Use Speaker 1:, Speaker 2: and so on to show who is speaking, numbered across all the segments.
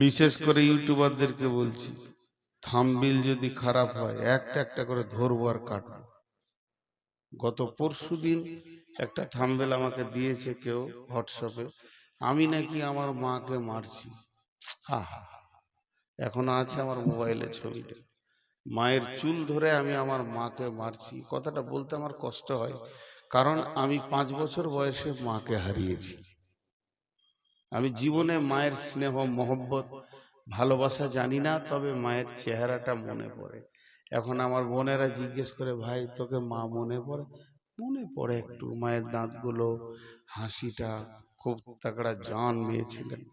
Speaker 1: বিশেষ করে ইউটিউবারদেরকে বলছি থামবিল যদি খারাপ হয় একটা একটা করে ধরবো আর কাটবো। গত পরশু দিন একটা থামবেল আমাকে দিয়েছে কেউ হোয়াটসঅ্যাপে আমি নাকি আমার মাকে মারছি। আহা এখন আছে আমার মোবাইলে ছবিটা। মায়ের চুল ধরে আমি আমার মাকে মারছি। কথাটা বলতে আমার কষ্ট হয় কারণ আমি পাঁচ বছর বয়সে মাকে হারিয়েছি। আমি জীবনে মায়ের স্নেহ, মহব্বত, ভালোবাসা জানি না, তবে মায়ের চেহারাটা মনে পড়ে। এখন আমার বোনেরা জিজ্ঞেস করে, ভাই, তোকে মা মনে পড়ে? মনে পড়ে একটু। মায়ের দাঁতগুলো, হাসিটা, খুব তাকড়া জান মেয়ে ছিলেন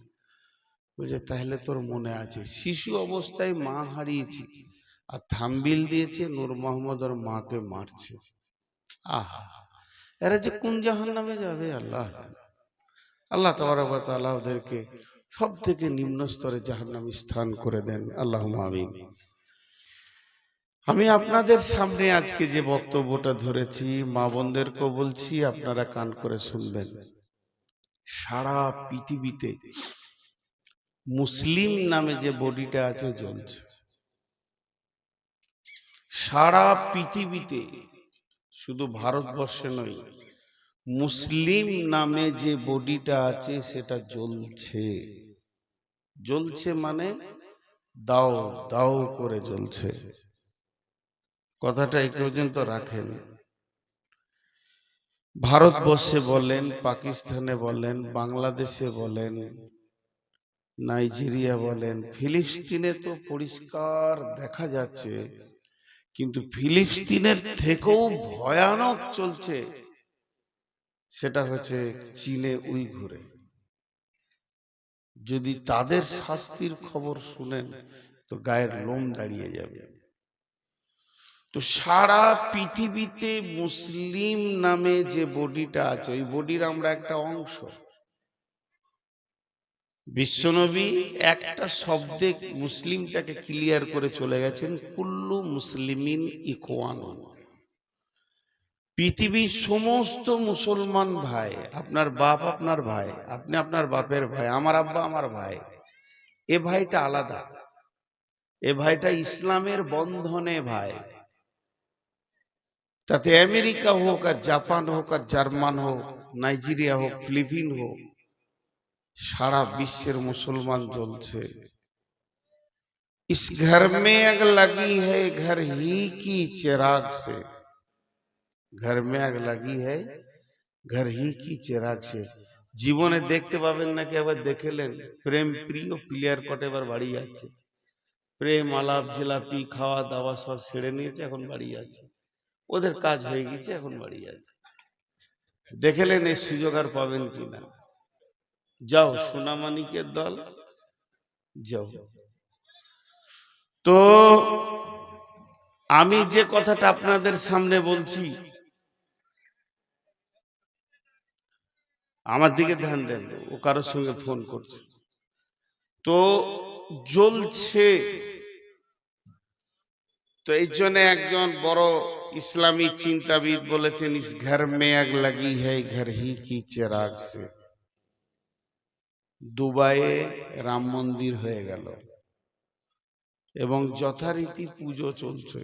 Speaker 1: বুঝে তাহলে তোর মনে আছে? শিশু অবস্থায় মা হারিয়েছি আর থাম্বিল দিয়েছে, নূর মোহাম্মদ ওর মাকে মারছে। আহা! এরা যে কোন জাহান নামে যাবে, আল্লাহ জানে। আল্লাহ তালা ওদেরকে সব থেকে নিম্ন স্তরে জাহান্নামী স্থান করে দেন। আল্লাহ আমিন। আমি আপনাদের সামনে আজকে যে বক্তব্যটা ধরেছি, মা বোনদেরকেও বলছি, আপনারা কান করে শুনবেন। সারা পৃথিবীতে মুসলিম নামে যে বডিটা আছে, জ্বলছে। সারা পৃথিবীতে শুধু ভারতবর্ষে নয় মুসলিম নামে যে বডিটা আছে, সেটা জ্বলছে। জ্বলছে মানে দাও দাও করে জ্বলছে। কথাটা এই পর্যন্ত রাখেন। ভারতবর্ষে বলেন, পাকিস্তানে বলেন, বাংলাদেশে বলেন, নাইজেরিয়া বলেন, ফিলিস্তিনে তো পরিষ্কার দেখা যাচ্ছে, কিন্তু ফিলিস্তিনের থেকেও ভয়ানক চলছে। সেটা হচ্ছে চীনে উইঘুরে যদি তাদের শাস্তির খবর শুনেন তো গায়ের লোম দাঁড়িয়ে যাবে। তো সারা পৃথিবীতে মুসলিম নামে যে বডিটা আছে ওই বডির আমরা একটা অংশ। বিশ্বনবী একটা শব্দে মুসলিমটাকে ক্লিয়ার করে চলে গেছেন কুল্লু মুসলিমিন ইকোয়ান পৃথিবীর সমস্ত মুসলমান ভাই আপনার বাপ আপনার ভাই আপনি আপনার বাপের ভাই আমার আব্বা আমার ভাই এ ভাইটা আলাদা এ ভাইটা ইসলামের বন্ধনে ভাই তাতে আমেরিকা হোক আর জাপান হোক আর জার্মান হোক নাইজেরিয়া হোক ফিলিপিন হোক সারা বিশ্বের মুসলমান জ্বলছে इस घर में आग लगी है घर ही की चिराग से ঘর মে আগ লাগি হ্যায় ঘর হি কি চেরাগ সে জীবনে দেখতে পাবেন নাকি আবার দেখেলেন প্রেম প্রিয় প্লেয়ার কটেবার বাড়ি আছে প্রেম আলাপ জেলাপি খাওয়া দাওয়া সব সেরে নিয়েছে এখন বাড়ি আছে ওদের কাজ হয়ে গেছে এখন বাড়ি আছে দেখেলেন এই সুযোগ আর পাবেন কিনা যাও সোনামানিকের দল যাও তো আমি যে কথাটা আপনাদের সামনে বলছি আমার দিকে ধ্যান দেন, ও কারোর সঙ্গে ফোন করছে। তো জ্বলছে। তো এই জন্য একজন বড় ইসলামী চিন্তাবিদ বলেছেন, ইস ঘর মে আগ লাগি হ্যায় ঘর হি কি চেরাগ সে। দুবাইয়ে রাম মন্দির হয়ে গেল। এবং যথারীতি পুজো চলছে।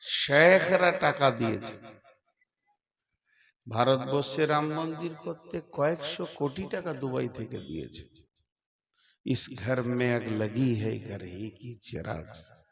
Speaker 1: শেখরা টাকা দিয়েছে। ভারতবর্ষে রাম মন্দির করতে কয়েকশো কোটি টাকা দুবাই থেকে দিয়েছে। ইস ঘর মে আগ লাগি হে ঘর হি কি চেরাগ। সা